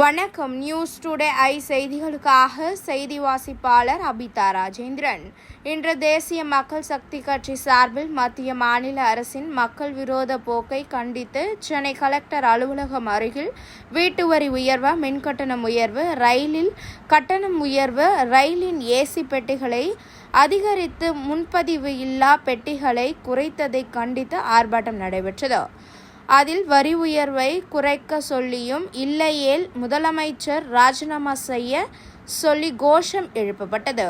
வணக்கம். News today I செய்திகளுக்காக செய்தி வாசிப்பாளர் அபிதா ராஜேந்திரன். இன்று தேசிய மக்கள் சக்தி கட்சி சார்பில் மத்திய மாநில அரசின் மக்கள் விரோத போக்கை கண்டித்து சென்னை கலெக்டர் அலுவலகம் அருகில் வீட்டு வரி உயர்வு மின்கட்டணம் உயர்வு ரயிலில் கட்டணம் உயர்வு ரயிலின் ஏசி பெட்டிகளை அதிகரித்து முன்பதிவு இல்லா பெட்டிகளை குறைத்ததை கண்டித்து ஆர்ப்பாட்டம் நடைபெற்றது. அதில் வரி உயர்வை குறைக்க சொல்லியும் இல்லையேல் முதலமைச்சர் ராஜினாமா செய்ய சொல்லி கோஷம் எழுப்பப்பட்டது.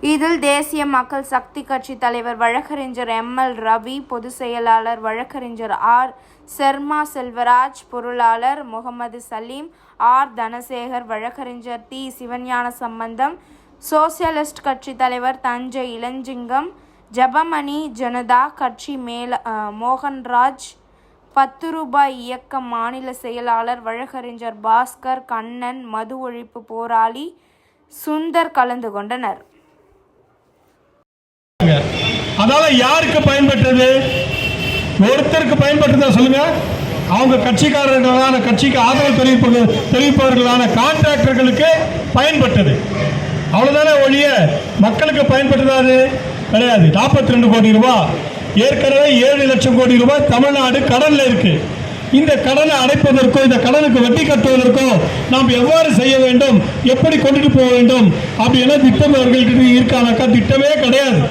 இதில் தேசிய மக்கள் சக்தி கட்சி தலைவர் வழக்கறிஞர் எம். எல். ரவி பொதுச் செயலாளர் வழக்கறிஞர் ஆர். சர்மா செல்வராஜ் பொருளாளர் முகமது சலீம் ஆர். தனசேகர் வழக்கறிஞர் டி. சிவஞான சம்பந்தம் சோசியலிஸ்ட் கட்சி தலைவர் தஞ்சை இளஞ்சிங்கம் ஜபமணி ஜனதா கட்சி மேல மோகன்ராஜ் பத்து ரூபாய் இயக்க மாநில செயலாளர் வழக்கறிஞர் பாஸ்கர் கண்ணன் மது ஒழிப்பு போராளி சுந்தர் கலந்து கொண்டனர். அதாவது யாருக்கு பயன்பட்டது ஒருத்தருக்கு பயன்பட்டதா சொல்லுங்க. அவங்க கட்சிக்காரர்களான கட்சிக்கு ஆதரவு தெரிவிப்பது தெரிவிப்பவர்களான கான்ட்ராக்டர்களுக்கு பயன்பட்டது அவ்வளவுதானே ஒழிய மக்களுக்கு பயன்பட்டதா அது? கிடையாது. நாற்பத்தி ரெண்டு கோடி ரூபாய் ஏற்கனவே ஏழு லட்சம் கோடி ரூபாய் தமிழ்நாடு கடலில் இருக்கு. இந்த கடனை அடைப்பதற்கோ இந்த கடனுக்கு வட்டி கட்டுவதற்கோ நாம் எவ்வாறு செய்ய வேண்டும்? எப்படி கொண்டுட்டு போக வேண்டும்? அப்படின்னா திட்டம் அவர்கள்கிட்ட இருக்கானாக்கா திட்டமே கிடையாது.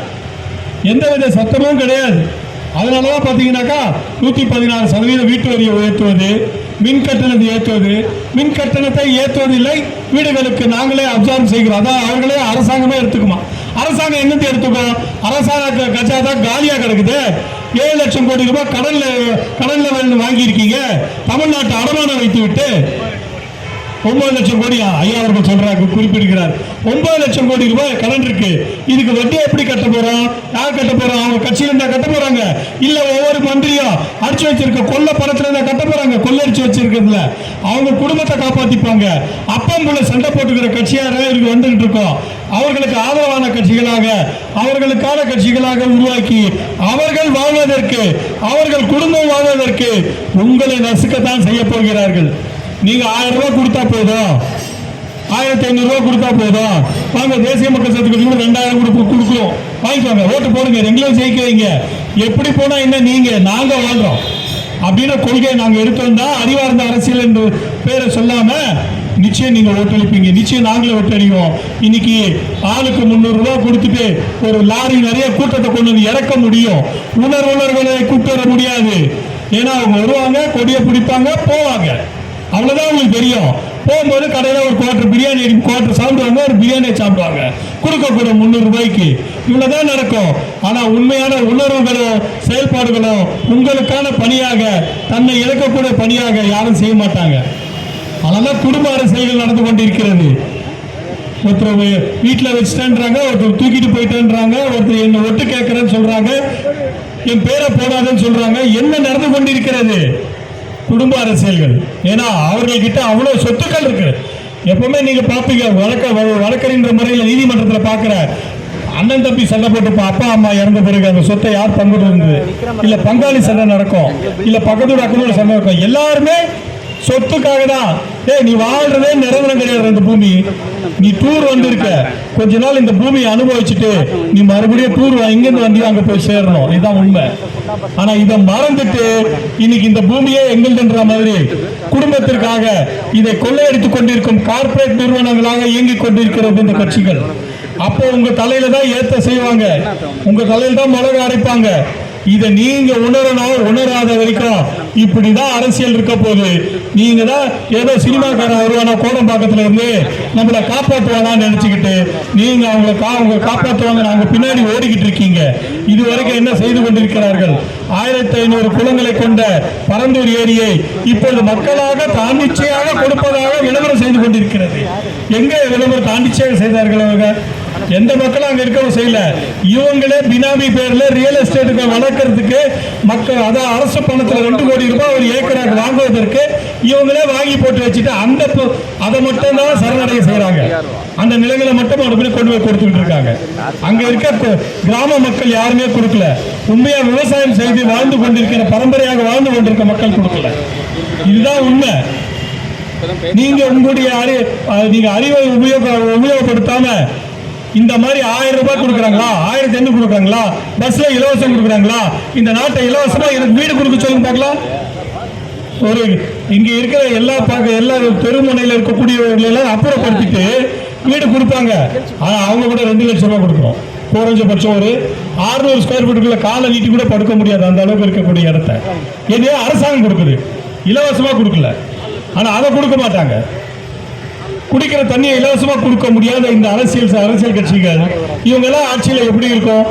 எந்தவித சத்தமும் கிடையாது. அதனால தான் பார்த்தீங்கன்னாக்கா நூற்றி பதினாறு சதவீதம் வீட்டு வரியை உயர்த்துவது மின் கட்டணத்தை ஏற்றுவது. மின் கட்டணத்தை ஏற்றுவதில்லை. வீடுகளுக்கு நாங்களே அப்சார்வ் செய்கிறோம். அதான் அவர்களே அரசாங்கமே எடுத்துக்குமா. அரசாங்கம் எங்கிருந்து எடுத்துக்கும் அரசாங்க கஜா தான் காலியா கிடக்குது. ஏழு லட்சம் கோடி ரூபாய் கடல்ல கடல்ல வாங்கி இருக்கீங்க தமிழ்நாட்டை அடமானம் வைத்து விட்டு ஒன்பது லட்சம் கோடி ஐயா அவர்கள் சொல்றாங்க குறிப்பிடுகிறார். ஒன்பது லட்சம் கோடி ரூபாய் கடன் இருக்கு. இதுக்கு வட்டி எப்படி கட்ட போறோம்? யார் கட்ட போறோம்? அவங்க கட்சியில இருந்தா கட்ட போறாங்க. இல்ல ஒவ்வொரு மந்திரியும் அடிச்சு வச்சிருக்க கொல்ல பணத்துல இருந்தா கட்ட போறாங்க. கொள்ளடிச்சு வச்சிருக்கிறதுல. அவங்க குடும்பத்தை காப்பாத்திப்பாங்க. அப்பம் போல சண்டை போட்டுக்கிற கட்சியாக இருக்கு வந்துகிட்டு இருக்கோம். அவர்களுக்கு ஆதரவான கட்சிகளாக அவர்களுக்கான கட்சிகளாக உருவாக்கி அவர்கள் வாழ்வதற்கு அவர்கள் குடும்பம் வாழ்வதற்கு உங்களை நசுக்கத்தான் செய்ய போகிறார்கள். நீங்க ஆயிரம் ரூபாய் கொடுத்தா போதும். ஆயிரத்தி ஐநூறுரூவா கொடுத்தா போதும். வாங்க தேசிய மக்கள் சக்தி கூட ரெண்டாயிரம் கொடுப்பு கொடுக்குறோம். வாங்கிக்கோங்க ஓட்டு போடுங்க எங்களையும் ஜெயிக்க வைங்க எப்படி போனா என்ன நீங்க? நாங்க வாழ்றோம் அப்படின்னு கொள்கையை நாங்க எடுத்தோம்னா அறிவார்ந்த அரசியல் என்று பேரை சொல்லாம நிச்சயம் நீங்க ஓட்டளிப்பீங்க. நிச்சயம் நாங்களே ஓட்டடிவோம் இன்னைக்கு ஆளுக்கு முந்நூறு ரூபாய் கொடுத்துட்டு ஒரு லாரி நிறைய கூட்டத்தை கொண்டு வந்து இறக்க முடியும். உணர்வுணர்வுகளை கூட்டு வர முடியாது. ஏன்னா அவங்க வருவாங்க கொடியை பிடிப்பாங்க போவாங்க. அவ்வளவுதான் உங்களுக்கு தெரியும். போகும்போது கடையில் ஒரு குவார்டர் பிரியாணி குவார்டர் சாப்பிடுவாங்க ஒரு பிரியாணி சாப்பிடுவாங்க. கொடுக்கக்கூடும் முந்நூறு ரூபாய்க்கு. இவ்வளோதான் நடக்கும். ஆனால் உண்மையான உணர்வுகளும் செயல்பாடுகளும் உங்களுக்கான பணியாக தன்னை இழக்கக்கூடிய பணியாக யாரும் செய்ய மாட்டாங்க. அதெல்லாம் குடும்ப அரசியல்கள் நடந்து கொண்டிருக்கிறது. ஒருத்தர் வீட்டில் வச்சுட்டேன்றாங்க ஒருத்தர் தூக்கிட்டு போயிட்டேன்றாங்க ஒருத்தர் என்னை ஒட்டு கேட்குறேன்னு சொல்கிறாங்க என் பேரை போடாதுன்னு சொல்கிறாங்க என்ன நடந்து கொண்டிருக்கிறது? குடும்ப அரசியல்கள். ஏன்னா அவர்கள்கிட்ட அவ்வளோ சொத்துக்கள் இருக்கு. எப்பவுமே நீங்க பார்ப்பீங்க வழக்க வ- வழக்கறிஞர் முறையில் நீதிமன்றத்தில் பார்க்குற அண்ணன் தம்பி சண்டை போட்டு அப்பா அம்மா இறந்த பிறகு அந்த சொத்தை யார் பங்குட்டு இருந்தது இல்லை பங்காளி சண்டை நடக்கும். இல்லை பக்கத்தோட அக்கத்தோட சண்டை நடக்கும். எல்லாருமே சொத்துக்காக தான் ஏய் நீ வாழ்றதே நிரந்தரம் கிடையாது இந்த பூமி. நீ டூர் வந்திருக்க. கொஞ்ச நாள் இந்த பூமியை அனுபவிச்சுட்டு நீ மறுபடியும் டூர் இங்கிருந்து வந்தியோ அங்க போய் சேரணும். இதுதான் உண்மை. ஆனா இதை மறந்துட்டு இன்னைக்கு இந்த பூமியே எங்களுதுன்ற மாதிரி குடும்பத்திற்காக இதை கொள்ளையடித்துக் கொண்டிருக்கும் கார்ப்பரேட் நிறுவனங்களாக இயங்கிக் கொண்டிருக்கிறது இந்த கட்சிகள். அப்போ உங்க தலையில தான் ஏத்த செய்வாங்க. உங்க தலையில தான் மிளகு அரைப்பாங்க. இதை நீங்க உணரணும் உணராத வரைக்கும் இப்படிதான் அரசியல் இருக்க போகுது. நீங்க தான் ஏதோ சினிமாக்காரன் வருவானா கோடம்பாக்கத்துல இருந்து நம்மளை காப்பாற்றுவானான்னு நினைச்சுக்கிட்டு நீங்க அவங்களை கா அவங்க காப்பாற்றுவாங்க நாங்க பின்னாடி ஓடிக்கிட்டு இருக்கீங்க. இது வரைக்கும் என்ன செய்து கொண்டிருக்கிறார்கள்? ஆயிரத்தி ஐநூறு குளங்களை கொண்ட பரந்தூர் ஏரியை இப்பொழுது மக்களாக தாண்டிச்சையாக கொடுப்பதாக விளம்பரம் செய்து கொண்டிருக்கிறது. எங்க விளம்பரம் தாண்டிச்சையாக செய்தார்கள் அவங்க எந்த மக்களும் அங்க இருக்கவும் செய்யல. இவங்களே பினாமி பேர்ல ரியல் எஸ்டேட்டுக்கு வளர்க்கறதுக்கு மக்கள் அதான் அரசு பணத்துல ரெண்டு கோடி ரூபாய் ஒரு ஏக்கராக வாங்குவதற்கு இவங்களே வாங்கி போட்டு வச்சுட்டு அந்த அதை மட்டும் தான் சரணடைய செய்யறாங்க அந்த நிலங்களை மட்டும் மறுபடியும் கொண்டு போய் கொடுத்துட்டு இருக்காங்க. அங்க இருக்க கிராம மக்கள் யாருமே கொடுக்கல. உண்மையா விவசாயம் செய்து வாழ்ந்து கொண்டிருக்கிற பரம்பரையாக வாழ்ந்து கொண்டிருக்க மக்கள் கொடுக்கல. இதுதான் உண்மை. நீங்க உங்களுடைய அறி நீங்க அறிவை உபயோக உபயோகப்படுத்தாம இந்த மாதிரி ஆயிரம் ரூபாய் கொடுக்குறாங்களா? ஆயிரத்தி எண்ணூறு கொடுக்குறாங்களா? பஸ்ல இலவசம் கொடுக்குறாங்களா? இந்த நாட்டை இலவசமா எனக்கு வீடு கொடுக்க சொல்லுங்க பார்க்கலாம் ஒரு இங்க இருக்கிற எல்லா பார்க்க எல்லா தெருமுனையில இருக்கக்கூடியவர்களை எல்லாம் அப்புறப்படுத்திட்டு வீடு கொடுப்பாங்க. ஆனா அவங்க கூட ரெண்டு லட்சம் ரூபாய் கொடுக்குறோம். குறைஞ்சபட்சம் ஒரு 600 ஸ்கொயர் ஃபீட்டுக்குள்ள காலை நீட்டி கூட படுக்க முடியாது. அந்த அளவுக்கு இருக்கக்கூடிய இடத்த. இது அரசாங்கம் கொடுக்குது. இலவசமா கொடுக்கல. ஆனா அதை கொடுக்க மாட்டாங்க. குடிக்கிற தண்ணியை இலவசமா கொடுக்க முடியாத இந்த அரசியல் அரசியல் கட்சிகள். இவங்க எல்லாம் ஆட்சியில எப்படி இருக்கும்?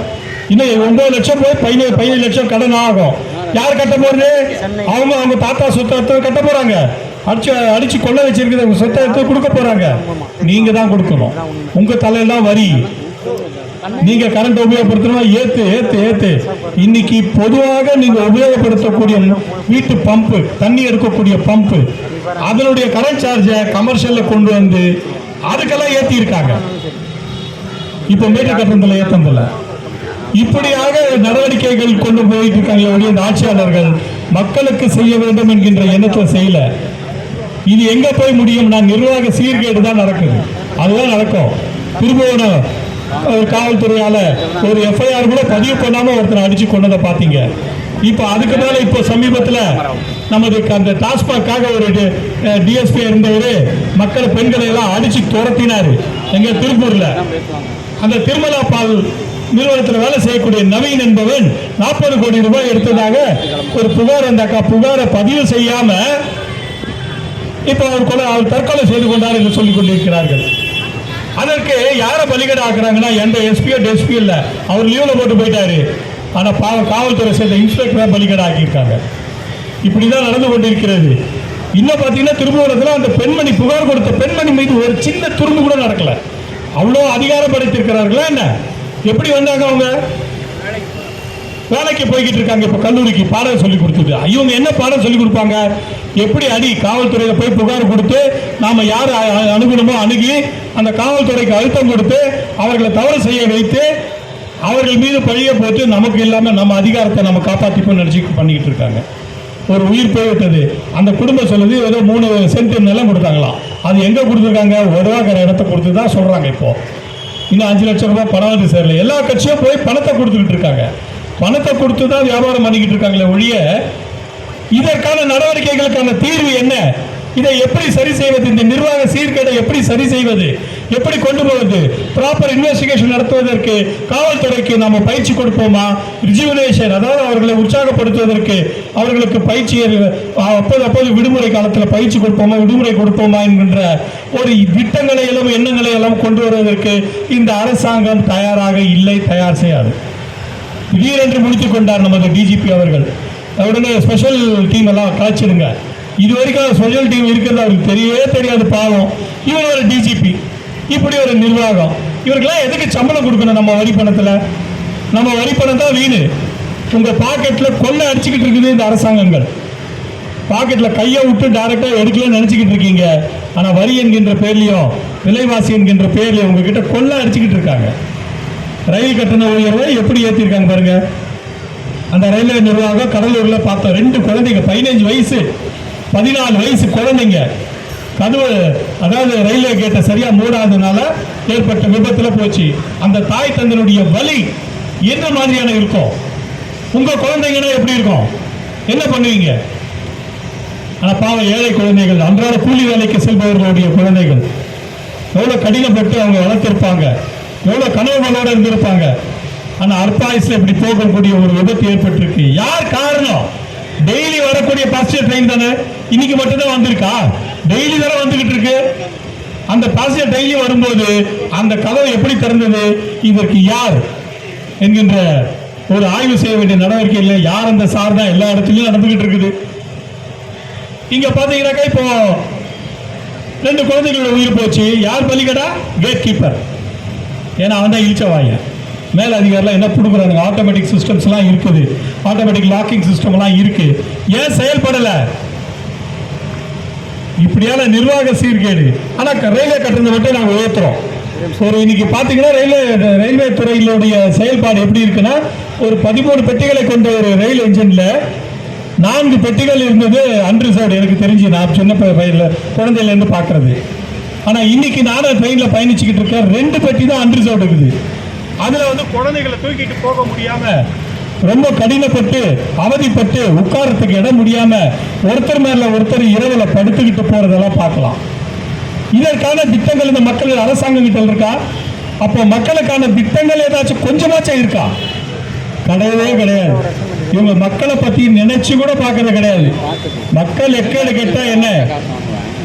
இன்னும் ஒன்பது லட்சம் போய் பதினேழு பதினேழு லட்சம் கடன் ஆகும். யார் கட்ட போறது? அவங்க அவங்க தாத்தா சொத்தை கட்ட போறாங்க. அடிச்சு அடிச்சு கொள்ள வச்சிருக்கிற சொத்தை எடுத்து கொடுக்க போறாங்க. நீங்க தான் கொடுக்கணும். உங்க தலையெல்லாம் வரி. நீங்க கரண்ட் உபயோகப்படுத்தணும் ஏத்து ஏத்து ஏத்து. இன்னைக்கு பொதுவாக நீங்க உபயோகப்படுத்தக்கூடிய வீட்டு பம்பு தண்ணி எடுக்கக்கூடிய பம்பு அதனுடைய கரண்ட் சார்ஜை கமர்ஷியல்ல கொண்டு வந்து அதுக்கெல்லாம் ஏத்தி இருக்காங்க இப்ப மீட்டர் கட்டணத்துல ஏத்தந்தில்ல இப்படியாக நடவடிக்கைகள் கொண்டு போயிட்டு இருக்காங்க ஒழிய இந்த ஆட்சியாளர்கள் மக்களுக்கு செய்ய வேண்டும் என்கின்ற எண்ணத்தை செய்யல. இது எங்க போய் முடியும் நான் நிர்வாக சீர்கேடு தான் நடக்குது. அதுதான் நடக்கும். திரும்பவும் காவல்துறையால ஒரு எஃப்ஐஆர் கூட பதிவு பண்ணாம ஒருத்தர் அடிச்சு கொண்டதை பாத்தீங்க. இப்போ அதுக்கு மேல இப்போ சமீபத்துல நமது அந்த டாஸ்மாக்காக ஒரு டிஎஸ்பி இருந்தவர் மக்கள் பெண்களை எல்லாம் அடிச்சு துரத்தினாரு. எங்க திருப்பூர்ல. அந்த திருமலா பால் நிறுவனத்தில் வேலை செய்யக்கூடிய நவீன் என்பவன் நாற்பது கோடி ரூபாய் எடுத்ததாக ஒரு புகார் அந்த அக்கா புகாரை பதிவு செய்யாம இப்போ அவர் கொலை அவர் தற்கொலை செய்து கொண்டார் என்று சொல்லிக் கொண்டிருக்கிறார்கள். அதற்கு யாரை பலிகடை ஆக்குறாங்கன்னா எந்த எஸ்பியோ டெஸ்பியோ இல்ல. அவர் லீவ்ல போட்டு போயிட்டாரு. ஆனா பா காவல்துறை சேர்ந்த இன்ஸ்பெக்டரா பலிகடை ஆக்கியிருக்காங்க இப்படிதான் நடந்து கொண்டிருக்கிறது. இன்னும் பார்த்தீங்கன்னா திருபுவனத்துல அந்த பெண்மணி புகார் கொடுத்த பெண்மணி மீது ஒரு சின்ன துரும்பு கூட நடக்கல. அவ்வளோ அதிகாரப்படுத்தியிருக்கிறார்களா என்ன? எப்படி வந்தாங்க அவங்க? வேலைக்கு போய்கிட்டு இருக்காங்க. இப்போ கல்லூரிக்கு பாடம் சொல்லி கொடுத்துட்டு இவங்க என்ன பாடம் சொல்லி கொடுப்பாங்க? எப்படி அடி காவல்துறையில் போய் புகார் கொடுத்து நாம் யார் அணுகணுமோ அணுகி அந்த காவல்துறைக்கு அழுத்தம் கொடுத்து அவர்களை தவறு செய்ய வைத்து அவர்கள் மீது பழிய போட்டு நமக்கு இல்லாமல் நம்ம அதிகாரத்தை நம்ம காப்பாற்றிப்போம் நினச்சி பண்ணிக்கிட்டு இருக்காங்க. ஒரு உயிர் போய்விட்டது. அந்த குடும்பம் சொல்லுது ஏதோ மூணு சென்ட் நிலம் கொடுத்தாங்களாம். அது எங்கே கொடுத்துருக்காங்க? உதவாக்கிற இடத்த கொடுத்து தான் சொல்கிறாங்க இப்போது இன்னும் அஞ்சு லட்சம் ரூபாய் பணம் வந்து சேரல எல்லா கட்சியும் போய் பணத்தை கொடுத்துக்கிட்டு இருக்காங்க. பணத்தை கொடுத்து தான் வியாபாரம் பண்ணிக்கிட்டு இருக்காங்களே ஒழிய இதற்கான நடவடிக்கைகளுக்கான தீர்வு என்ன? இதை எப்படி சரி செய்வது? இந்த நிர்வாக சீர்கேடை எப்படி சரி செய்வது? எப்படி கொண்டு போவது? ப்ராப்பர் இன்வெஸ்டிகேஷன் நடத்துவதற்கு காவல்துறைக்கு நாம பயிற்சி கொடுப்போமா? ரிஜுவனேஷன் அதாவது அவர்களை உற்சாகப்படுத்துவதற்கு அவர்களுக்கு பயிற்சி அப்போது அப்போது விடுமுறை காலத்தில் பயிற்சி கொடுப்போமா? விடுமுறை கொடுப்போமா? என்கின்ற ஒரு திட்டங்களை எல்லாம் எண்ணங்களை எல்லாம் கொண்டு வருவதற்கு இந்த அரசாங்கம் தயாராக இல்லை தயார் செய்யாது. திடீரென்று முடித்துக் கொண்டார் நமது டிஜிபி அவர்கள். உடனே ஸ்பெஷல் டீம் எல்லாம் கலைச்சிடுங்க இது வரைக்கும் ஸ்பெஷல் டீம் இருக்கிறது அவருக்கு தெரியவே தெரியாது பாவம். இவர் ஒரு டிஜிபி இப்படி ஒரு நிர்வாகம். இவருக்கெல்லாம் எதுக்கு சம்பளம் கொடுக்கணும் நம்ம வரி பணத்தில்? நம்ம வரி பணம் தான் வீணு. உங்கள் பாக்கெட்டில் கொள்ளை அடிச்சுக்கிட்டு இருக்குது இந்த அரசாங்கங்கள். பாக்கெட்டில் கையை விட்டு டைரெக்டாக எடுக்கலன்னு நினச்சிக்கிட்டு இருக்கீங்க. ஆனால் வரி என்கின்ற பேர்லையும் விலைவாசி என்கின்ற பேர்லையும் உங்ககிட்ட கொள்ளை அடிச்சுக்கிட்டு இருக்காங்க. ரயில் கட்டண உயர்வை எப்படி ஏற்றிருக்காங்க பாருங்க. அந்த ரயில்வே நிர்வாகம் கடலூரில் பார்த்தோம் ரெண்டு குழந்தைங்க பதினஞ்சு வயசு பதினாலு வயசு குழந்தைங்க. கதவு அதாவது ரயில்வே கேட்டை சரியாக மூடாததுனால ஏற்பட்ட விபத்தில் போச்சு. அந்த தாய் தந்தனுடைய வலி என்ன மாதிரியான இருக்கும்? உங்கள் குழந்தைங்கன்னா எப்படி இருக்கும்? என்ன பண்ணுவீங்க? ஆனால் பாவம் ஏழை குழந்தைகள் அன்றாட கூலி வேலைக்கு செல்பவர்களுடைய குழந்தைகள் எவ்வளோ கடினப்பட்டு அவங்க வளர்த்திருப்பாங்க. எவ்வளவு கனவுகளோட இருந்திருப்பாங்க. ஆனா அற்பாயுசுல இப்படி போகக்கூடிய ஒரு விபத்து ஏற்பட்டிருக்கு. யார் காரணம்? டெய்லி வரக்கூடிய பாசஞ்சர் ட்ரெயின் தானே? இன்னைக்கு மட்டும்தான் வந்திருக்கா? டெய்லி தானே வந்துகிட்டு இருக்கு? அந்த பாசஞ்சர் டெய்லி வரும்போது அந்த கதவு எப்படி திறந்தது? இதற்கு யார் என்கின்ற ஒரு ஆய்வு செய்ய வேண்டிய நடவடிக்கை இல்லை. யார் அந்த சார் தான்? எல்லா இடத்துலையும் நடந்துகிட்டு இருக்குது. இங்க பாத்தீங்கன்னாக்கா இப்போ ரெண்டு குழந்தைகளோட உயிர் போச்சு. யார் பலிகடா? கேட் கீப்பர் ஏன்னா அவன் தான் இழிச்சவாங்க மேல் அதிகாரிலாம் என்ன கொடுக்குறாங்க ஆட்டோமேட்டிக் சிஸ்டம்ஸ்லாம் இருக்குது. ஆட்டோமேட்டிக் லாக்கிங் சிஸ்டம்லாம் இருக்கு. ஏன் செயல்படலை? இப்படியான நிர்வாக சீர்கேடு. ஆனால் ரயில்வே கட்டணத்தை மட்டும் நாங்கள் உயர்த்துறோம். ஒரு இன்னைக்கு பார்த்தீங்கன்னா ரயில்வே ரயில்வே துறையினுடைய செயல்பாடு எப்படி இருக்குன்னா ஒரு பதிமூணு பெட்டிகளை கொண்ட ஒரு ரயில் என்ஜின்ல நான்கு பெட்டிகள் இருந்தது அன்ரிசர்வ்டு. எனக்கு தெரிஞ்சு நான் சின்ன ப- குழந்தையிலேருந்து பார்க்குறது ஆனால் இன்னைக்கு நானும் ட்ரெயினில் பயணிச்சுக்கிட்டு இருக்கேன் ரெண்டு பெட்டி தான் அன்ரிசர்வ்டு இருக்குது அதில் வந்து குழந்தைகளை தூக்கிட்டு போக முடியாமல் ரொம்ப கடினப்பட்டு அவதிப்பட்டு உட்காரத்துக்கு இடம் முடியாமல் ஒருத்தர் மேலே ஒருத்தர் இரவில் படுத்துக்கிட்டு போகிறதெல்லாம் பார்க்கலாம். இதற்கான திட்டங்கள் இந்த மக்கள் அரசாங்கம் கிட்ட இருக்கா? அப்போ மக்களுக்கான திட்டங்கள் ஏதாச்சும் கொஞ்சமாச்சும் இருக்கா? கிடையவே கிடையாது. இவங்க மக்களை பற்றி நினைச்சு கூட பார்க்கறது கிடையாது. மக்கள் எக்கேடு கேட்டால் என்ன?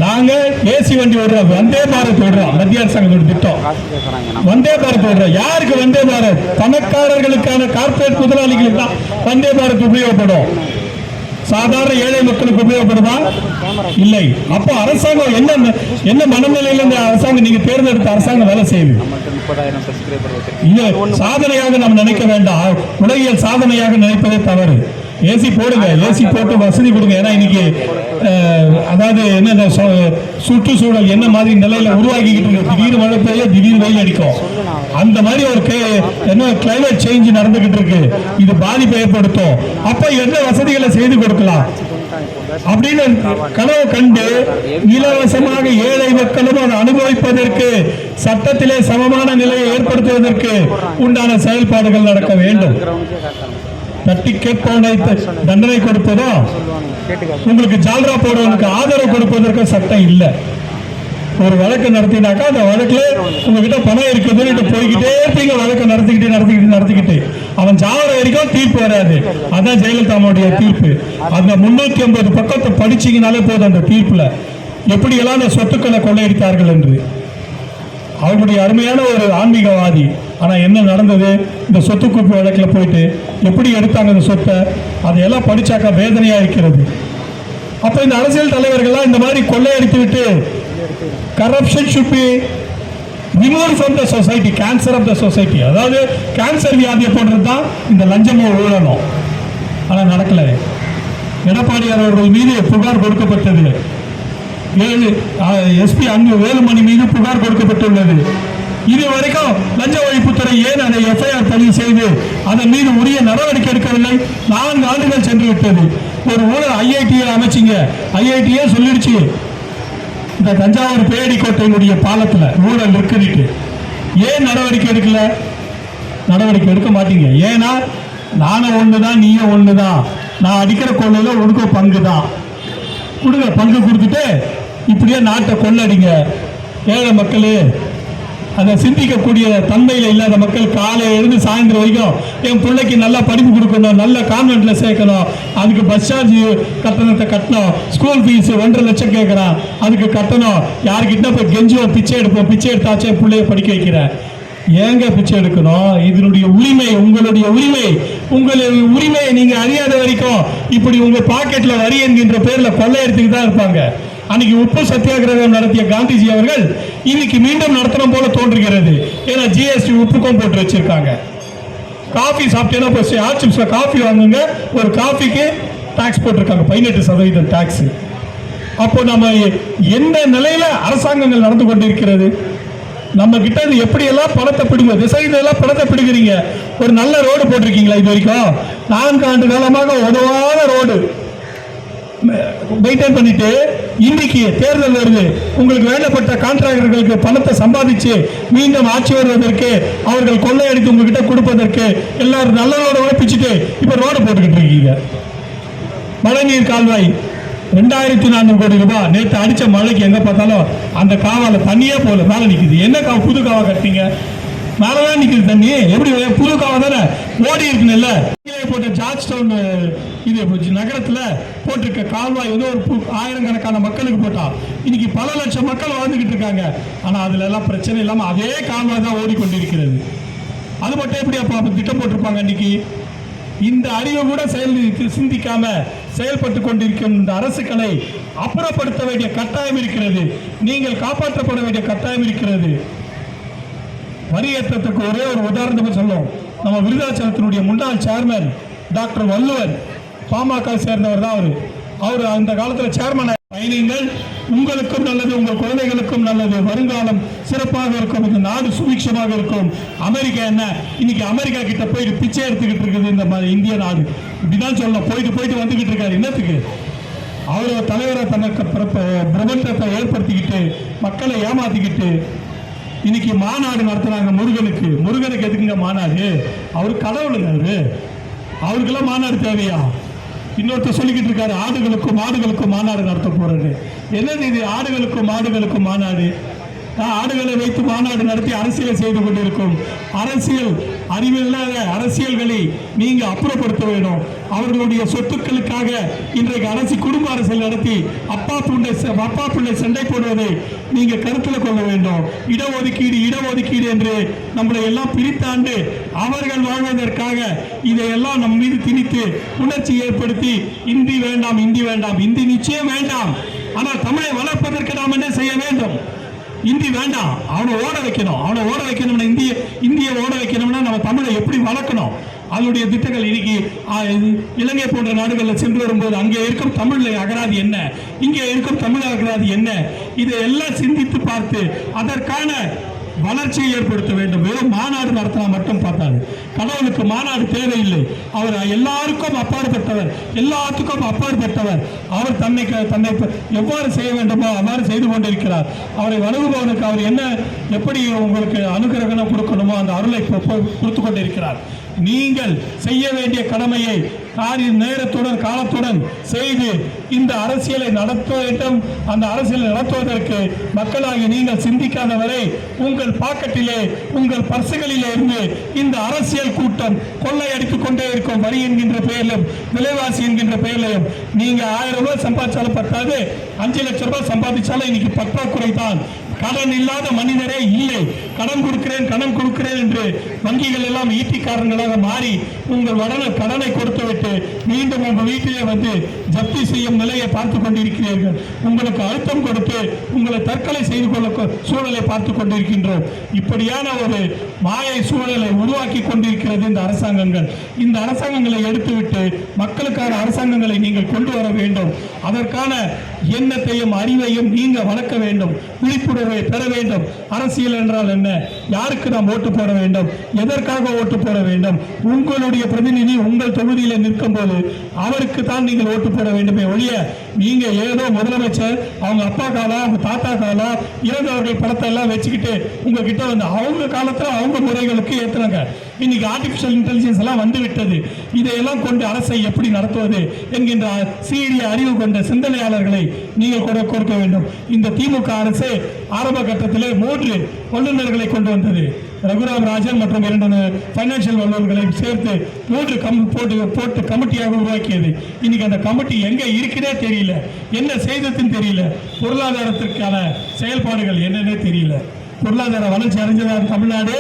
நாங்க ஏசி வண்டி விடுறோம் வந்தே பாரத் விடுறோம் மத்திய அரசாங்கத்தோட திட்டம். வந்தே பாரத் விடுறோம் யாருக்கு வந்தே பாரத்? பணக்காரர்களுக்கான கார்ப்பரேட் முதலாளிகளுக்கு தான் வந்தே பாரத் உபயோகப்படும். சாதாரண ஏழை மக்களுக்கு உபயோகப்படுமா? இல்லை. அப்போ அரசாங்கம் என்ன என்ன மனநிலையில இந்த அரசாங்கம் நீங்க தேர்ந்தெடுத்த அரசாங்கம் வேலை செய்யுது? இது சாதனையாக நாம் நினைக்க வேண்டாம். உலகியல் சாதனையாக நினைப்பதே தவறு. ஏசி போடுங்க ஏசி போட்டு வசதி கொடுங்க. ஏன்னா இன்னைக்கு அதாவது என்ன சுற்றுச்சூழல் என்ன மாதிரி நிலையில உருவாக்கிக்கிட்டு இருக்கு? திடீர் மழை பெய்ய திடீர் வெயில் அடிக்கும். அந்த மாதிரி ஒரு கே- என்ன கிளைமேட் சேஞ்ச் நடந்துகிட்டு இருக்கு. இது பாதிப்பை ஏற்படுத்தும். அப்ப என்ன வசதிகளை செய்து கொடுக்கலாம்? அப்படின்னு கனவு கண்டு இலவசமாக ஏழை மக்களும் அதை அனுபவிப்பதற்கு சட்டத்திலே சமமான நிலையை ஏற்படுத்துவதற்கு உண்டான செயல்பாடுகள் நடக்க வேண்டும். தட்டி கேட்பவனை தண்டனை கொடுப்பதோ உங்களுக்கு ஜால்ரா போடுவதற்கு ஆதரவு கொடுப்பதற்கு சட்டம் இல்லை. ஒரு வழக்கு நடத்தினாக்கா அந்த வழக்குல உங்ககிட்ட பணம் இருக்குதுன்னு போய்கிட்டே இருப்பீங்க. வழக்கு நடத்திக்கிட்டு நடத்திக்கிட்டு நடத்திக்கிட்டு. அவன் ஜாவர வரைக்கும் தீர்ப்பு வராது. அதான் ஜெயலலிதாவுடைய தீர்ப்பு. அந்த முன்னூத்தி ஐம்பது பக்கத்தை படிச்சீங்கனாலே போதும் அந்த தீர்ப்புல. எப்படியெல்லாம் அந்த சொத்துக்களை கொள்ளையடித்தார்கள் என்று. அவர்களுடைய அருமையான ஒரு ஆன்மீகவாதி. ஆனா என்ன நடந்தது? இந்த சொத்து குவிப்பு வழக்கில் போயிட்டு எப்படி எடுத்தாங்க இந்த சொத்தை? அதையெல்லாம் படிச்சாக்கா வேதனையாக இருக்கிறது. அப்போ இந்த அரசியல் தலைவர்கள்லாம் இந்த மாதிரி கொள்ளையடித்து விட்டு corruption should be removed the society cancer of the society அதாவது கேன்சர் வியாதியை போன்றது தான் இந்த லஞ்சமும் ஊழலும். ஆனால் நடக்கல. எடப்பாடியார் அவர்கள் மீது புகார் கொடுக்கப்பட்டது. ஏழு எஸ்பி அன்பு வேலுமணி மீது புகார் கொடுக்கப்பட்டுள்ளது. இது வரைக்கும் லஞ்ச ஒழிப்புத்துறை ஏன் அதை எஃப்ஐஆர் பதிவு செய்து அதன் மீது உரிய நடவடிக்கை எடுக்கவில்லை? நான்கு ஆண்டுகள் சென்று விட்டது ஒரு ஊழல் ஐஐடியை அமைச்சிங்க. ஐஐடியே சொல்லிடுச்சு. இந்த தஞ்சாவூர் பேடிக்கோட்டையினுடைய பாலத்தில் ஊழல் இருக்குதுட்டு ஏன் நடவடிக்கை எடுக்கல? நடவடிக்கை எடுக்க மாட்டீங்க. ஏன்னா நானும் ஒன்று தான் நீயும் ஒன்று தான் நான் அடிக்கிற கொள்ளையில் உனக்கு பங்கு தான் கொடுங்க பங்கு கொடுத்துட்டு இப்படியே நாட்டை கொள்ளடிங்க. ஏழை மக்களே அதை சிந்திக்கக்கூடிய தன்மையில் இல்லாத மக்கள் காலையில் எழுந்து சாயந்தரம் வரைக்கும் என் பிள்ளைக்கு நல்லா படிப்பு கொடுக்கணும் நல்ல கான்வென்ட்ல சேர்க்கணும். அதுக்கு பஸ் சார்ஜ் கட்டணத்தை கட்டணும். ஸ்கூல் ஃபீஸ் ஒன்றரை லட்சம் கேட்குறான் அதுக்கு கட்டணும். யாருக்கிட்ட போய் கெஞ்சுவோம் பிச்சை எடுப்போம் பிச்சை எடுத்தாச்சே பிள்ளைய படிக்க வைக்கிறேன். ஏங்க பிச்சை எடுக்கணும்? இதனுடைய உரிமை உங்களுடைய உரிமை. உங்களுடைய உரிமையை நீங்க அறியாத வரைக்கும் இப்படி உங்க பாக்கெட்ல வரி என்கின்ற பேர்ல கொள்ளையடித்துக்கு தான் இருப்பாங்க. அன்னைக்கு உப்பு சத்தியாகிரகம் நடத்திய காந்திஜி அவர்கள் இன்னைக்கு மீண்டும் நடத்தணும் போல தோன்றுகிறது. ஏன்னா ஜிஎஸ்டி உப்புக்கும் போட்டு வச்சிருக்காங்க. காஃபி சாப்பிட்டேன்னா இப்போ ஆச்சு காஃபி வாங்குங்க. ஒரு காஃபிக்கு டாக்ஸ் போட்டிருக்காங்க. பதினெட்டு சதவீதம் டாக்ஸ் அப்போ நம்ம எந்த நிலையில அரசாங்கங்கள் நடந்து கொண்டிருக்கிறது? நம்ம கிட்ட இருந்து எப்படியெல்லாம் பணத்தை பிடுங்க திசைதெல்லாம் பணத்தை பிடுங்குறீங்க? ஒரு நல்ல ரோடு போட்டிருக்கீங்களா இது வரைக்கும்? நான்கு ஆண்டு காலமாக உதவாத ரோடு. மெயின்டைன் பண்ணிட்டு இன்னைக்கு தேர்தல் வருது உங்களுக்கு வேண்டப்பட்ட கான்ட்ராக்டர்களுக்கு பணத்தை சம்பாதிச்சு மீண்டும் ஆட்சி வருவதற்கு அவர்கள் கொள்ளையடித்து உங்ககிட்ட கொடுப்பதற்கு எல்லாரும் நல்ல ரோடு உழைப்பிச்சுட்டு இப்ப ரோடு போட்டுக்கிட்டு இருக்கீங்க. மழைநீர் கால்வாய் ரெண்டாயிரத்தி நானூறு கோடி ரூபாய். நேற்று அடித்த மழைக்கு எங்கே பார்த்தாலும் அந்த காவால தண்ணியே போல மேலே நிற்குது என்ன காவா புது காவா கட்டிங்க மேலதான் நிற்குது தண்ணி. எப்படி? புது காவா தானே? ஓடி இருக்குன்னு போட்ட ஜார்ஜ் டவுன் இது நகரத்தில் போட்டிருக்க கால்வாய் வந்து ஒரு ஆயிரக்கணக்கான மக்களுக்கு போட்டா. இன்னைக்கு பல லட்சம் மக்கள் வாழ்ந்துகிட்டு இருக்காங்க. ஆனா அதுல எல்லாம் பிரச்சனை இல்லாம அதே கால்வாய் தான் ஓடிக்கொண்டிருக்கிறது. அது மட்டும் எப்படி அப்போ அப்ப திட்டம் போட்டிருப்பாங்க இன்னைக்கு இந்த அறிவை கூட செயல் சிந்திக்காம செயல்பட்டு கொண்டிருக்கும் இந்த அரசுகளை அப்புறப்படுத்த வேண்டிய கட்டாயம் இருக்கிறது. நீங்கள் காப்பாற்றப்பட வேண்டிய கட்டாயம் இருக்கிறது. வரி ஏற்றத்துக்கு ஒரே ஒரு உதாரணத்துக்கு சொல்லும் நம்ம விருதாச்சலத்தினுடைய முன்னாள் சேர்மன் டாக்டர் வள்ளுவர் பாமக சேர்ந்தவர் தான் அவர். அவர் அந்த காலத்தில் சேர்மன் பயணிங்கள் உங்களுக்கும் நல்லது உங்கள் குழந்தைகளுக்கும் நல்லது. வருங்காலம் சிறப்பாக இருக்கும். இந்த நாடு சுபிக்ஷமாக இருக்கும். அமெரிக்கா என்ன? இன்னைக்கு அமெரிக்கா கிட்ட போயிட்டு பிச்சை எடுத்துக்கிட்டு இருக்குது இந்த மாதிரி இந்திய நாடு. இப்படிதான் சொல்லணும் போயிட்டு போயிட்டு வந்துகிட்டு இருக்காரு. என்னத்துக்கு? அவர் தலைவரை தனக்கு பிரபஞ்சத்தை ஏற்படுத்திக்கிட்டு மக்களை ஏமாத்திக்கிட்டு இன்னைக்கு மாநாடு நடத்துனாங்க முருகனுக்கு. முருகனுக்கு எதுக்குங்க மாநாடு? அவர் கடவுளுங்க அவரு. அவருக்கெல்லாம் மாநாடு தேவையா? இன்னொருத்தர் சொல்லிக்கிட்டு இருக்காரு ஆடுகளுக்கும் மாடுகளுக்கும் மாநாடு நடத்த போறது என்னது இது? ஆடுகளுக்கும் மாடுகளுக்கும் மாநாடு? ஆடுகளை வைத்து மாநாடு நடத்தி அரசியல் செய்து கொண்டிருக்கும். அரசியல் அறிவில்லாத அரசியல்களை நீங்க அப்புறப்படுத்த வேண்டும். அவர்களுடைய சொத்துக்களுக்காக இன்றைக்கு அரசு குடும்ப அரசியல் நடத்தி அப்பா புண்டை அப்பா பிள்ளை சண்டை போடுவதை நீங்க கருத்தில் கொள்ள வேண்டும். இடஒதுக்கீடு இடஒதுக்கீடு என்று நம்மளை எல்லாம் பிரித்தாண்டு அவர்கள் வாழ்வதற்காக இதையெல்லாம் நம் மீது திணித்து உணர்ச்சி ஏற்படுத்தி இந்தி வேண்டாம் இந்தி வேண்டாம் இந்தி நிச்சயம் வேண்டாம். ஆனால் தமிழை வளர்ப்பதற்கு நாம் என்ன செய்ய வேண்டும்? இந்தி வேண்டாம். அவனை ஓட வைக்கணும். அவனை ஓட வைக்கணும்னா இந்திய இந்திய ஓட வைக்கணும்னா நம்ம தமிழை எப்படி வளர்க்கணும்? அதனுடைய திட்டங்கள் இன்னைக்கு இலங்கை போன்ற நாடுகளில் சென்று வரும்போது அங்கே இருக்கும் தமிழ் அகராதி என்ன? இங்கே இருக்கும் தமிழ் அகராதி என்ன? இதை எல்லாம் சிந்தித்து பார்த்து அதற்கான வளர்ச்சியை ஏற்படுத்த வேண்டும். வெறும் மாநாடு நடத்தினா மட்டும் பார்த்தாரு கடவுளுக்கு மாநாடு தேவையில்லை. அவர் எல்லாருக்கும் அப்பாற்பட்டவர். எல்லாத்துக்கும் அப்பாற்பட்டவர். அவர் தன்னை தன்னை எவ்வாறு செய்ய வேண்டுமோ அவ்வாறு செய்து கொண்டிருக்கிறார். அவரை வணங்குபவனுக்கு அவர் என்ன எப்படி உங்களுக்கு அனுகிரகணம் கொடுக்கணுமோ அந்த அருளை கொடுத்து கொண்டிருக்கிறார். நீங்கள் செய்ய வேண்டிய கடமையை காரிய நேரத்துடன் காலத்துடன் செய்து இந்த அரசியலை நடத்த வேண்டும் அந்த அரசியலை நடத்துவதற்கு மக்களாகி நீங்கள் சிந்திக்காத வரை உங்கள் பாக்கெட்டிலே உங்கள் பர்சுகளிலே இருந்து இந்த அரசியல் கூட்டம் கொள்ளையடித்துக் கொண்டே இருக்கும். வரி என்கின்ற பெயரிலும் விலைவாசி என்கின்ற பெயரிலும் நீங்க ஆயிரம் ரூபாய் சம்பாதிச்சாலும் பத்தாது. அஞ்சு லட்சம் ரூபாய் சம்பாதிச்சாலும் இன்னைக்கு பற்றாக்குறை தான். கடன் இல்லாத மனிதரே இல்லை. கடன் கொடுக்கிறேன் கடன் கொடுக்கிறேன் என்று வங்கிகள் எல்லாம் ஈட்டிக்காரங்களாக மாறி உங்கள் உடனே கடனை கொடுத்துவிட்டு மீண்டும் உங்கள் வீட்டிலே வந்து ஜப்தி செய்யும் நிலையை பார்த்து கொண்டிருக்கிறீர்கள். உங்களுக்கு அழுத்தம் கொடுத்து உங்களை தற்கொலை செய்து கொள்ள சூழலை பார்த்து கொண்டிருக்கின்றோம். இப்படியான ஒரு மாயை சூழலை உருவாக்கி கொண்டிருக்கிறது இந்த அரசாங்கங்கள். இந்த அரசாங்கங்களை எடுத்துவிட்டு மக்களுக்கான அரசாங்கங்களை நீங்கள் கொண்டு வர வேண்டும். அதற்கான எண்ணத்தையும் அறிவையும் நீங்க வளர்க்க வேண்டும். விழிப்புணர்வு பெற வேண்டும். அரசியல் என்றால் என்ன? யாருக்கு நாம் ஓட்டு போட வேண்டும்? எதற்காக ஓட்டு போட வேண்டும்? உங்களுடைய பிரதிநிதி உங்கள் தொகுதியில் நிற்கும் போது அவருக்கு தான் நீங்கள் ஓட்டு போட வேண்டுமே ஒழிய நீங்க ஏதோ முதலமைச்சர் அவங்க அப்பா காலம் அவங்க தாத்தா காலம் இறந்தவர்கள் படத்தை எல்லாம் வச்சுக்கிட்டு உங்ககிட்ட வந்து அவங்க காலத்துல அவங்க முறைகளுக்கு ஏத்துறாங்க இன்னைக்கு ஆர்டிபிஷியல் இன்டெலிஜென்ஸ் எல்லாம் வந்து விட்டது இதையெல்லாம் கொண்டு அரசை எப்படி நடத்துவது என்கின்ற சீரிய அறிவு கொண்ட சிந்தனையாளர்களை நீங்கள் கூட கொடுக்க வேண்டும். இந்த திமுக அரசு ஆரம்ப கட்டத்திலே மூன்று வல்லுநர்களை கொண்டு வந்தது. ரகுராம் ராஜன் மற்றும் இரண்டு பைனான்சியல் வல்லுநர்களை சேர்த்து மூன்று கம் போட்டு போட்டு கமிட்டியாக உருவாக்கியது. இன்னைக்கு அந்த கமிட்டி எங்கே இருக்குதே தெரியல. என்ன செய்ததுன்னு தெரியல. பொருளாதாரத்திற்கான செயல்பாடுகள் என்னன்னே தெரியல. பொருளாதார வளர்ச்சி அடைஞ்சதா தமிழ்நாடு?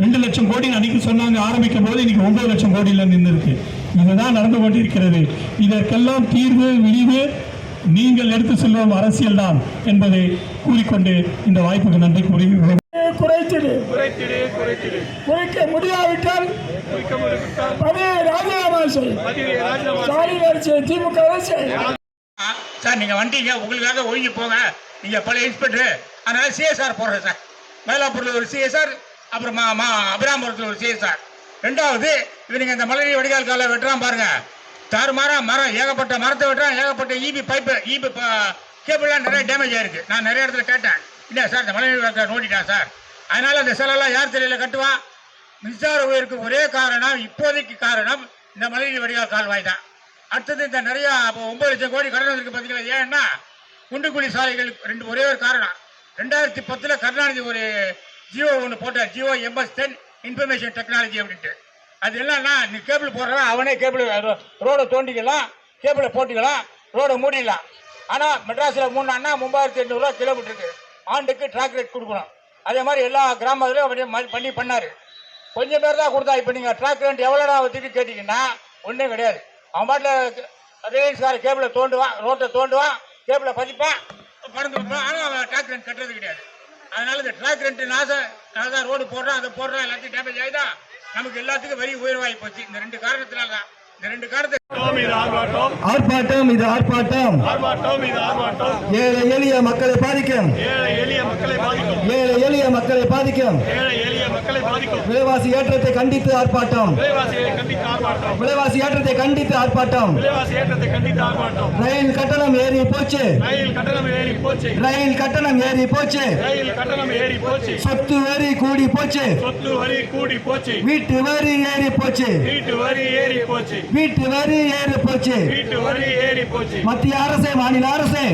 ரெண்டு லட்சம் கோடி அன்னைக்கு சொன்னாங்க ஆரம்பிக்கும் போது இன்னைக்கு ஒன்பது லட்சம் கோடியில் நின்று இருக்கு இதுதான் நடந்து கொண்டிருக்கிறது. இதற்கெல்லாம் தீர்வு விடிவு நீங்கள் எடுத்து செல்லும் அரசியல் தான் என்பதை கூறிக்கொண்டு இந்த வாய்ப்புக்கு நன்றி கூறி குறைத்திடு. குறைத்திடு குறைத்திடு. குறைக்க முடியாவிட்டால் பதவியை ராஜினாமா செய். பதவியை ராஜினாமா ஸ்டாலின் அரசு திமுக அரசு சார் நீங்கள் வந்துட்டீங்க உங்களுக்காக ஒழுங்கி போங்க. நீங்கள் பழைய இன்ஸ்பெக்டர். அதனால சிஎஸ்ஆர் போடுறேன் சார். மயிலாப்பூரில் ஒரு சிஎஸ்ஆர் அப்புறம் மா மா அபிராமபுரத்தில் ஒரு சிஎஸ்ஆர் ரெண்டாவது இவனுங்க இந்த மலைநீர் வடிகால் காலை வெட்டுறான் பாருங்க. தாறுமாறாக மரம் ஏகப்பட்ட மரத்தை வெட்டுறான் ஏகப்பட்ட ஈபி இபி பைப்பு இபி கேபிள்லாம் நிறைய டேமேஜ் ஆயிருக்கு. நான் நிறைய இடத்துல கேட்டேன். இல்லை சார் இந்த மலைநீர் வடிகால் நோண்டிட்டான் சார்? அதனால் அந்த செலவெல்லாம் யார் தெரியல கட்டுவான் மின்சார உயிருக்கு ஒரே காரணம் இப்போதைக்கு காரணம் இந்த மலைநீர் வடிகால் கால்வாய் தான். அடுத்தது இந்த நிறையா அப்போ ஒம்பது லட்சம் கோடி கடன் வந்திருக்கு பார்த்தீங்களா ஏன்னா குண்டுக்குழி சாலைகள் ரெண்டு ஒரே ஒரு காரணம். ரெண்டாயிரத்தி பத்தில் கருணாநிதி ஒரு ஜியோ ஒன்று போட்டார் GO MS ten information technology அப்படின்ட்டு. அது என்னன்னா நீ கேபிள் போடுறவன் அவனே கேபிள் ரோடை தோண்டிக்கலாம் கேபிளை போட்டுக்கலாம் ரோடை மூடிடலாம். ஆனால் மெட்ராஸில் மூணான்னா மூவாயிரத்தி எண்ணூறுரூவா கிலோமீட்டருக்கு ஆண்டுக்கு ட்ராக் ரேட் கொடுக்கணும். அதே மாதிரி எல்லா கிராமத்துலையும் அப்படியே பண்ணி பண்ணார். கொஞ்சம் பேர் தான் கொடுத்தா இப்போ நீங்கள் ட்ராக் ரேட் எவ்வளோடா வச்சுட்டு கேட்டிங்கன்னா ஒன்றும் கிடையாது. அவன் பாட்டில் ரிலையன்ஸ்கார கேபிளை தோண்டுவான் ரோட்டை தோண்டுவான் கேபிளை பதிப்பான். பறந்து ஆனால் அவன் ட்ராக் ரேட் கட்டுறது கிடையாது. அதனால இந்த ட்ராக் ரெண்டு நாசம் தான் ரோடு போடுறோம் அதை போடுறோம் எல்லாத்தையும் டேமேஜ் ஆகிதா நமக்கு எல்லாத்துக்கும் வரி உயர்வாகி போச்சு. இந்த ரெண்டு காரணத்தினால தான் இந்த ரெண்டு காரணத்தை இது ஆர்ப்பாட்டம். ஆர்ப்பாட்டம் இது ஆர்ப்பாட்டம். ஆர்ப்பாட்டம் இது ஆர்ப்பாட்டம். ஏழை எளிய மக்களை பாதிக்கும். ஏழை எளிய மக்களை பாதிக்கும். ஏழை எளிய மக்களை பாதிக்கும். விலைவாசி ஏற்றத்தை கண்டித்து ஆர்ப்பாட்டம். விலைவாசி ஏற்றத்தை கண்டித்து ஆர்ப்பாட்டம். ரயில் கட்டணம் ஏறி போச்சு. ரயில் கட்டணம் ஏறி போச்சு. சொத்து வரி கூடி போச்சு. வீட்டு வரி ஏறி போச்சு. வீட்டு வரி ஏறி போச்சு. மத்திய அரசு மாநில அரசு.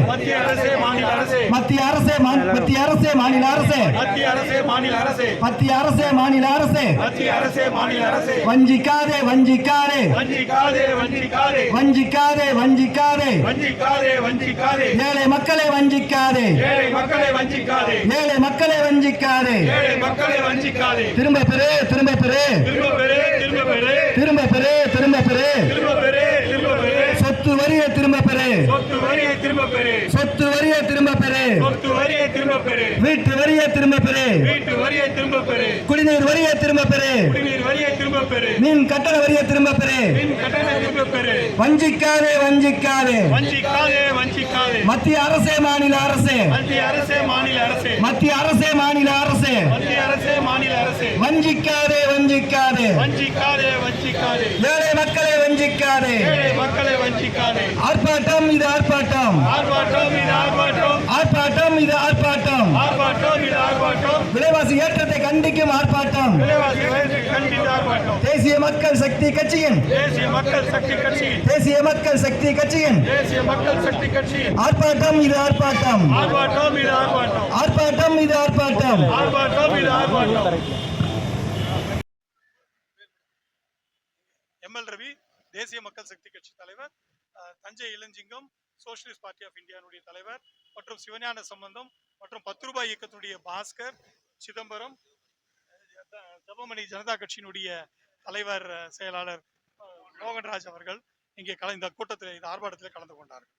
மத்திய அரசு. மத்திய அரசு மாநில அரசே. மத்திய அரசு மாநில அரசே. மத்திய அரசு அரசே மாநில அரசே. மத்திய அரசே மாநில அரசே. வஞ்சிக்காதே வஞ்சிக்காதே. வஞ்சிக்காதே வஞ்சிக்காதே. வஞ்சிக்காதே வஞ்சிக்காதே. வஞ்சிக்காதே வஞ்சிக்காதே. ஏழை மக்களை வஞ்சிக்காதே. ஏழை மக்களை வஞ்சிக்காதே. ஏழை மக்களை வஞ்சிக்காதே. ஏழை மக்களை வஞ்சிக்காதே. திரும்ப பெரு திரும்ப பெரு திரும்ப பெரு திரும்ப பெரு திரும்ப பெரு திரும்ப பெரு திரும்ப பெரு சொத்து வரியை திரும்ப பெரு சொத்து வரியை திரும்ப பெரு சொத்து வரியை திரும்ப பெரு சொத்து வரியை திரும்ப பெரு வீட்டு வரியை திரும்ப பெரு வீட்டு வரியை திரும்ப பெரு குடிநீர் வரியை திரும்ப பெரு குடிநீர் வரியை திரும்ப பெரு மின் கட்டண வரியை திரும்ப பெரு மின் கட்டண திரும்ப பெரு வஞ்சிக்காதே வஞ்சிக்காதே. வஞ்சிக்காதே வஞ்சிக்காதே. மத்திய அரசே மாநில அரசே. மத்திய அரசே மாநில அரசே. மத்திய அரசே மாநில அரசே. மத்திய அரசே மாநில அரசே. வஞ்சிக்காதே வஞ்சிக்காதே. வஞ்சிக்காதே வஞ்சிக்காதே. ஏழை மக்களை வஞ்சிக்காதே. ஏழை மக்களை வஞ்சிக்காதே. ஆர்ப்பாட்டம் இது ஆர்ப்பாட்டம் ஆர்ப்பாட்டம் இது ஆர்ப்பாட்டம் ஆர்ப்பாட்டம் இது ஆர்ப்பாட்டம் ஆர்ப்பாட்டம் இது ஆர்ப்பாட்டம் விலைவாசி ஏற்றத்தை கண்டிக்கும் ஆர்ப்பாட்டம். விலைவாசி உயர்வை கண்டித்து ஆர்ப்பாட்டம். தேசிய மக்கள் சக்தி கட்சியின். தேசிய மக்கள் சக்தி கட்சி தேசிய மக்கள் சக்தி கட்சியின். தேசிய மக்கள் சக்தி கட்சி ஆர்ப்பாட்டம் இது ஆர்ப்பாட்டம். ஆர்ப்பாட்டம் இது ஆர்ப்பாட்டம். ஆர்ப்பாட்டம் இது ஆர்ப்பாட்டம். ஆர்ப்பாட்டம் இது ஆர்ப்பாட்டம். எம்எல் ரவி தேசிய மக்கள் சக்தி கட்சி தலைவர். அஹ், Thanjai Ilanchingam socialist party of இந்தியானுடைய தலைவர் மற்றும் சிவஞான சம்பந்தம் மற்றும் பத்து ரூபாய் இயக்கத்தினுடைய பாஸ்கர் சிதம்பரம் த- ஜபமணி ஜனதா கட்சியினுடைய தலைவர் செயலாளர் மோகன்ராஜ் அவர்கள் இங்கே கல இந்த கூட்டத்தில் இந்த ஆர்ப்பாட்டத்தில் கலந்து கொண்டார்கள்.